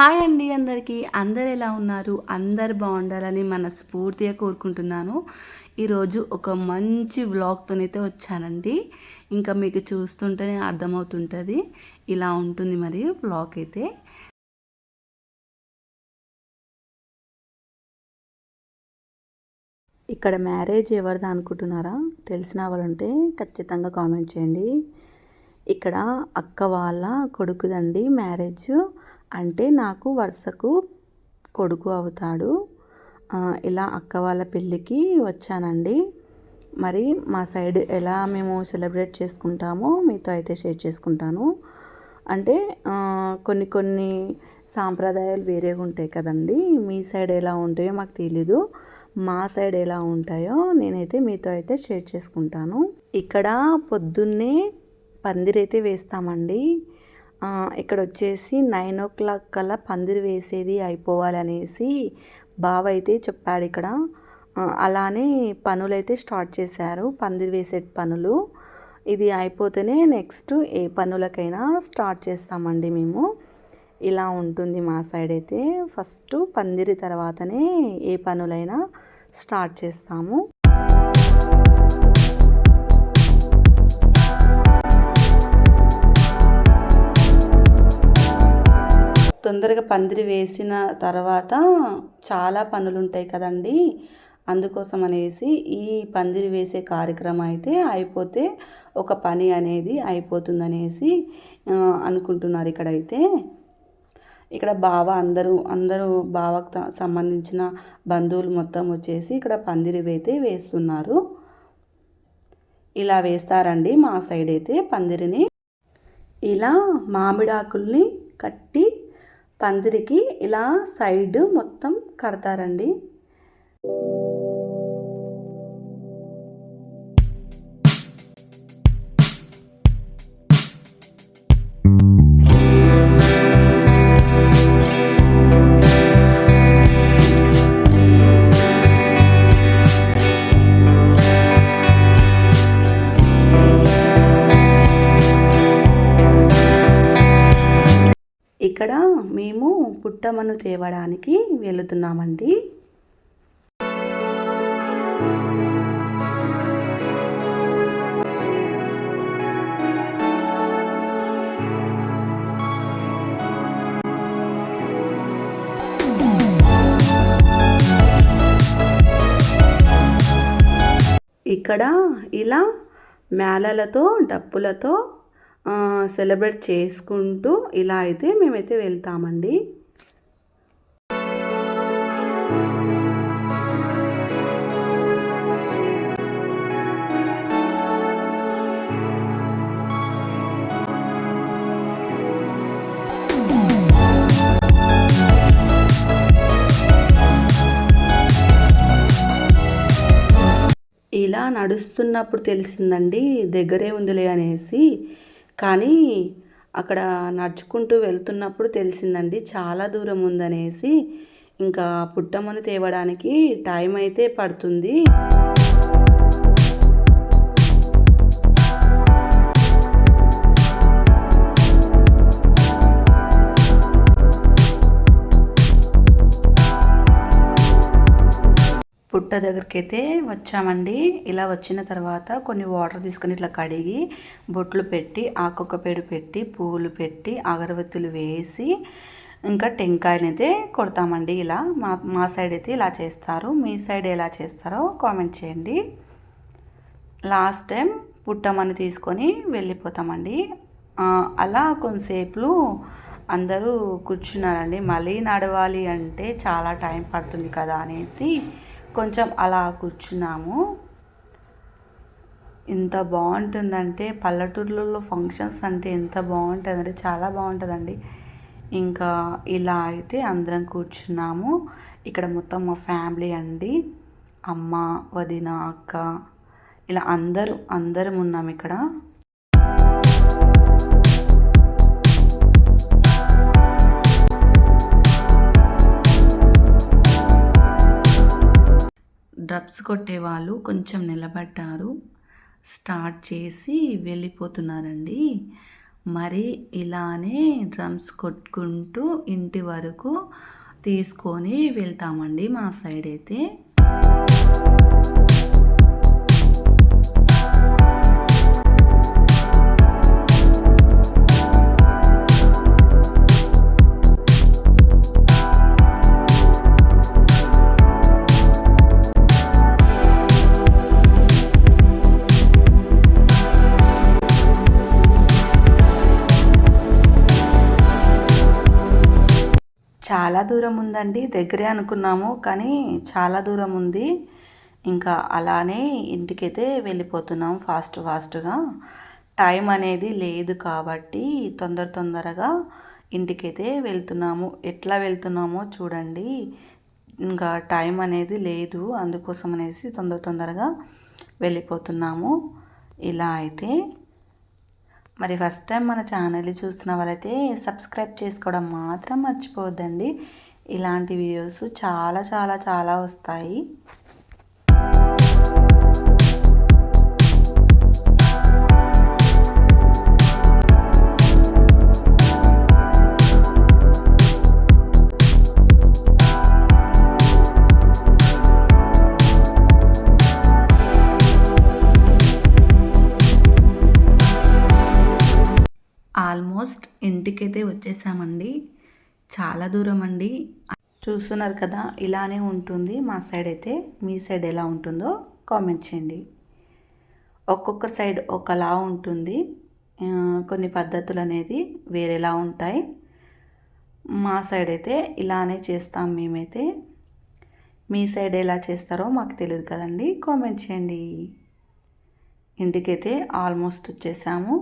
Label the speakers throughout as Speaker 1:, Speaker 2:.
Speaker 1: Hi అండి అందరికీ. అందరు ఎలా ఉన్నారు? అందరు బాగుండాలని మనస్ఫూర్తిగా కోరుకుంటున్నాను. ఈరోజు ఒక మంచి వ్లాగ్తోనైతే వచ్చానండి. ఇంకా మీకు చూస్తుంటేనే అర్థమవుతుంటుంది. ఇలా ఉంటుంది మరి వ్లాగ్ అయితే. ఇక్కడ మ్యారేజ్ ఎవరిది అనుకుంటున్నారా? తెలిసిన వాళ్ళు ఉంటే ఖచ్చితంగా కామెంట్ చేయండి. ఇక్కడ అక్క వాళ్ళ కొడుకుదండి మ్యారేజ్. అంటే నాకు వరుసకు కొడుకు అవుతాడు. ఇలా అక్క వాళ్ళ పెళ్ళికి వచ్చానండి. మరి మా సైడ్ ఎలా మేము సెలబ్రేట్ చేసుకుంటామో మీతో అయితే షేర్ చేసుకుంటాను. అంటే కొన్ని కొన్ని సాంప్రదాయాలు వేరేగా ఉంటాయి కదండి. మీ సైడ్ ఎలా ఉంటాయో మాకు తెలీదు. మా సైడ్ ఎలా ఉంటాయో నేనైతే మీతో అయితే షేర్ చేసుకుంటాను. ఇక్కడ పొద్దున్నే పందిరైతే వేస్తామండి. ఇక్కడ వచ్చేసి నైన్ ఓ క్లాక్ కల్లా పందిరి వేసేది అయిపోవాలనేసి బావ అయితే చెప్పాడు ఇక్కడ అలానే పనులు అయితే స్టార్ట్ చేశారు పందిరి వేసే పనులు. ఇది అయిపోతేనే నెక్స్ట్ ఏ పనులకైనా స్టార్ట్ చేస్తామండి మేము. ఇలా ఉంటుంది మా సైడ్ అయితే ఫస్ట్ పందిరి తర్వాతనే ఏ పనులైనా స్టార్ట్ చేస్తాము. తొందరగా పందిరి వేసిన తర్వాత చాలా పనులు ఉంటాయి కదండి. అందుకోసం అనేసి ఈ పందిరి వేసే కార్యక్రమం అయితే అయిపోతే ఒక పని అనేది అయిపోతుందనేసి అనుకుంటున్నారు ఇక్కడైతే. ఇక్కడ బావ అందరూ అందరూ బావకు సంబంధించిన బంధువులు మొత్తం వచ్చేసి ఇక్కడ పందిరి అయితే వేస్తున్నారు. ఇలా వేస్తారండి మా సైడ్ అయితే పందిరిని. ఇలా మామిడాకుల్ని కట్టి పందిరికి ఇలా సైడ్ మొత్తం కడతారండి. ఇక్కడ మేము పుట్టమను తేవడానికి వెళుతున్నామండి. ఇక్కడ ఇలా మేళలతో డప్పులతో సెలబ్రేట్ చేసుకుంటూ ఇలా అయితే మేమైతే వెళ్తామండి. ఇలా నడుస్తున్నప్పుడు తెలిసిందండి దగ్గరే ఉందిలే అనేసి కానీ అక్కడ నడుచుకుంటూ వెళ్తున్నప్పుడు తెలిసిందండి చాలా దూరం ఉందనేసి. ఇంకా పుట్టమ్మను తేవడానికి టైం అయితే పడుతుంది. పుట్ట దగ్గరికి అయితే వచ్చామండి. ఇలా వచ్చిన తర్వాత కొన్ని వాటర్ తీసుకొని ఇట్లా కడిగి బొట్లు పెట్టి ఆకొక్క పేడు పెట్టి పువ్వులు పెట్టి అగరబత్తులు వేసి ఇంకా టెంకాయని అయితే కొడతామండి. ఇలా మా మా సైడ్ అయితే ఇలా చేస్తారు. మీ సైడ్ ఎలా చేస్తారో కామెంట్ చేయండి. లాస్ట్ టైం పుట్టమని తీసుకొని వెళ్ళిపోతామండి. అలా కొంతసేపు అందరూ కూర్చున్నారండి. మళ్ళీ నడవాలి అంటే చాలా టైం పడుతుంది కదా అనేసి కొంచెం అలా కూర్చున్నాము. ఎంత బాగుంటుందంటే పల్లెటూర్లలో ఫంక్షన్స్ అంటే ఎంత బాగుంటుందంటే చాలా బాగుంటుందండి. ఇంకా ఇలా అయితే అందరం కూర్చున్నాము. ఇక్కడ మొత్తం మా ఫ్యామిలీ అండి. అమ్మ వదిన అక్క ఇలా అందరూ అందరం ఉన్నాం ఇక్కడ. డ్రబ్స్ కొట్టేవాళ్ళు కొంచెం నిలబడ్డారు. స్టార్ట్ చేసి వెళ్ళిపోతున్నారండి. మరి ఇలానే డ్రమ్స్ కొట్టుకుంటూ ఇంటి వరకు తీసుకొని వెళ్తామండి మా సైడ్ అయితే. చాలా దూరం ఉందండి. దగ్గరే అనుకున్నాము కానీ చాలా దూరం ఉంది. ఇంకా అలానే ఇంటికైతే వెళ్ళిపోతున్నాం ఫాస్ట్ ఫాస్ట్గా. టైం అనేది లేదు కాబట్టి తొందర తొందరగా ఇంటికైతే వెళ్తున్నాము. ఎట్లా వెళ్తున్నామో చూడండి. ఇంకా టైం అనేది లేదు అందుకోసం అనేసి తొందర తొందరగా వెళ్ళిపోతున్నాము. ఇలా అయితే మరి ఫస్ట్ టైం మన ఛానల్ చూస్తున్న వాళ్ళైతే సబ్స్క్రైబ్ చేసుకోవడం మాత్రం మర్చిపోవద్దండి. ఇలాంటి వీడియోస్ చాలా చాలా చాలా వస్తాయి. ఆల్మోస్ట్ ఇంటికైతే వచ్చేసామండి. చాలా దూరం అండి చూస్తున్నారు కదా ఇలానే ఉంటుంది మా సైడ్ అయితే మీ సైడ్ ఎలా ఉంటుందో కామెంట్ చేయండి. ఒక్కొక్క సైడ్ ఒకలా ఉంటుంది. కొన్ని పద్ధతులు అనేది వేరేలా ఉంటాయి. మా సైడ్ అయితే ఇలానే చేస్తాం మేమైతే. మీ సైడ్ ఎలా చేస్తారో మాకు తెలియదు కదండి. కామెంట్ చేయండి. ఇంటికైతే ఆల్మోస్ట్ వచ్చేసాము.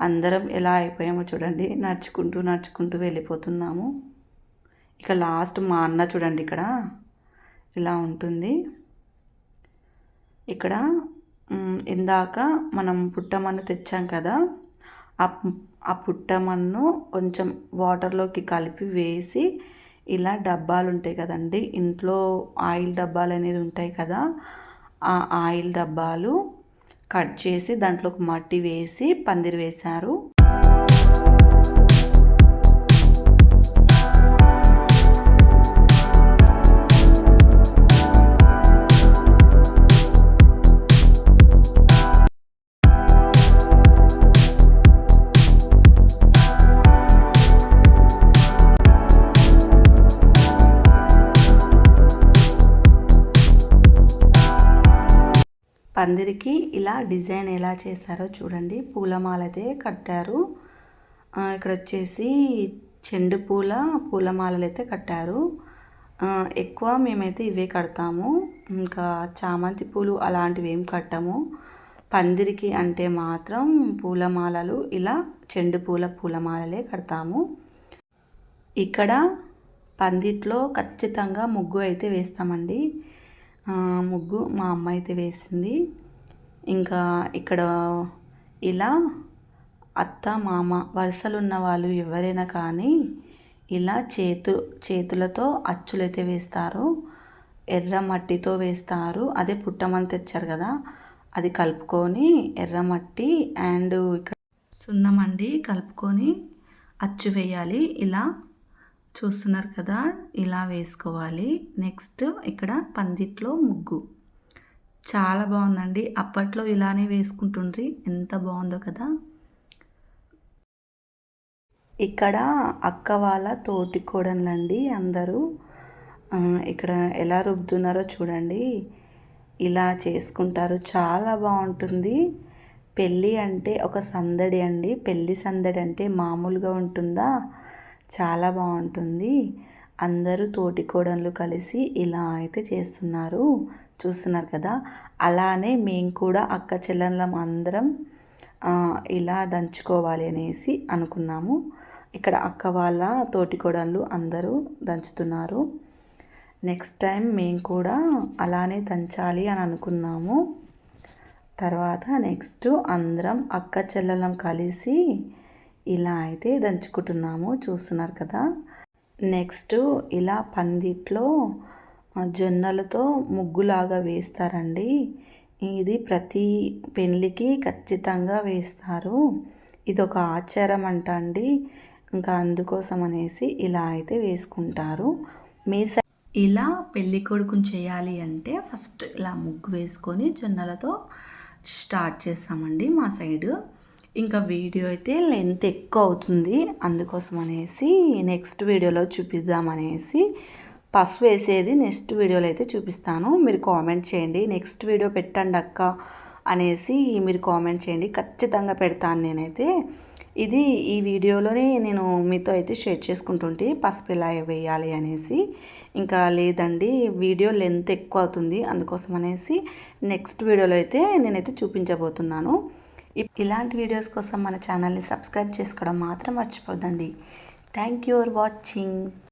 Speaker 1: అందరం ఎలా అయిపోయామో చూడండి. నడుచుకుంటూ నడుచుకుంటూ వెళ్ళిపోతున్నాము. ఇక లాస్ట్ మా అన్న చూడండి ఇక్కడ. ఇలా ఉంటుంది. ఇక్కడ ఇందాక మనం పుట్టమన్ను తెచ్చాం కదా. ఆ పుట్టమన్ను కొంచెం వాటర్లోకి కలిపి వేసి ఇలా డబ్బాలు ఉంటాయి కదండి. ఇంట్లో ఆయిల్ డబ్బాలు అనేది ఉంటాయి కదా. ఆ ఆయిల్ డబ్బాలు కట్ చేసి దాంట్లోకి మట్టి వేసి పందిరి వేశారు. పందిరికి ఇలా డిజైన్ ఎలా చేశారో చూడండి. పూలమాల అయితే కట్టారు. ఇక్కడ వచ్చేసి చెండు పూల పూలమాలలు అయితే కట్టారు ఎక్కువ మేమైతే ఇవే కడతాము. ఇంకా చామంతి పూలు అలాంటివి ఏం కట్టము. పందిరికి అంటే మాత్రం పూలమాలలు ఇలా చెండు పూల పూలమాలలే కడతాము. ఇక్కడ పందిట్లో ఖచ్చితంగా ముగ్గు అయితే వేస్తామండి. ముగ్గు మా అమ్మ అయితే వేసింది. ఇంకా ఇక్కడ ఇలా అత్త మామ వరుసలు ఉన్న వాళ్ళు ఎవరైనా కానీ ఇలా చేతు చేతులతో అచ్చులైతే వేస్తారు. ఎర్ర మట్టితో వేస్తారు. అదే పుట్టమని తెచ్చారు కదా అది కలుపుకొని ఎర్రమట్టి అండ్ ఇక్కడ సున్నమండి కలుపుకొని అచ్చు వేయాలి. ఇలా చూస్తున్నారు కదా ఇలా వేసుకోవాలి. నెక్స్ట్ ఇక్కడ పందిట్లో ముగ్గు. చాలా బాగుందండి. అప్పట్లో ఇలానే వేసుకుంటుండ్రి. ఎంత బాగుందో కదా. ఇక్కడ అక్క వాళ్ళ తోటి కోడన్లండి అందరూ. ఇక్కడ ఎలా రుబ్బుతున్నారో చూడండి. ఇలా చేసుకుంటారు. చాలా బాగుంటుంది. పెళ్ళి అంటే ఒక సందడి అండి. పెళ్ళి సందడి అంటే మామూలుగా ఉంటుందా? చాలా బాగుంటుంది. అందరూ తోటి కోడళ్ళు కలిసి ఇలా అయితే చేస్తున్నారు. చూస్తున్నారు కదా? అలానే మేము కూడా అక్క చెల్లెళ్ళం అందరం ఇలా దంచుకోవాలి అనేసి అనుకున్నాము. ఇక్కడ అక్క వాళ్ళ తోటి కోడళ్ళు అందరూ దంచుతున్నారు. నెక్స్ట్ టైం మేము కూడా అలానే దంచాలి అని అనుకున్నాము. తర్వాత నెక్స్ట్ అందరం అక్క చెల్లెలం కలిసి ఇలా అయితే దంచుకుంటున్నాము చూస్తున్నారు కదా. నెక్స్ట్ ఇలా పందిట్లో జొన్నలతో ముగ్గులాగా వేస్తారండి. ఇది ప్రతి పెళ్ళికి ఖచ్చితంగా వేస్తారు. ఇది ఒక ఆచారం అంట అండి. ఇంకా అందుకోసం అనేసి ఇలా అయితే వేసుకుంటారు. మీ సై ఇలా పెళ్ళి కొడుకుని చేయాలి అంటే ఫస్ట్ ఇలా ముగ్గు వేసుకొని జొన్నలతో స్టార్ట్ చేస్తామండి మా సైడు. ఇంకా వీడియో అయితే లెంత్ ఎక్కువ అవుతుంది. అందుకోసం అనేసి నెక్స్ట్ వీడియోలో చూపిద్దామనేసి పసుపు వేసేది నెక్స్ట్ వీడియోలో అయితే చూపిస్తాను. మీరు కామెంట్ చేయండి. నెక్స్ట్ వీడియో పెట్టండి అక్క అనేసి మీరు కామెంట్ చేయండి. ఖచ్చితంగా పెడతాను నేనైతే. ఇది ఈ వీడియోలోనే నేను మీతో అయితే షేర్ చేసుకుంటుంటే పసుపు ఇలా వేయాలి అనేసి. ఇంకా లేదండి వీడియో లెంత్ ఎక్కువ అవుతుంది. అందుకోసం అనేసి నెక్స్ట్ వీడియోలో అయితే నేనైతే చూపించబోతున్నాను. ఇలాంటి వీడియోస్ కోసం మన ఛానల్ని సబ్స్క్రైబ్ చేసుకోవడం మాత్రం మర్చిపోద్దండి. Thank you for watching.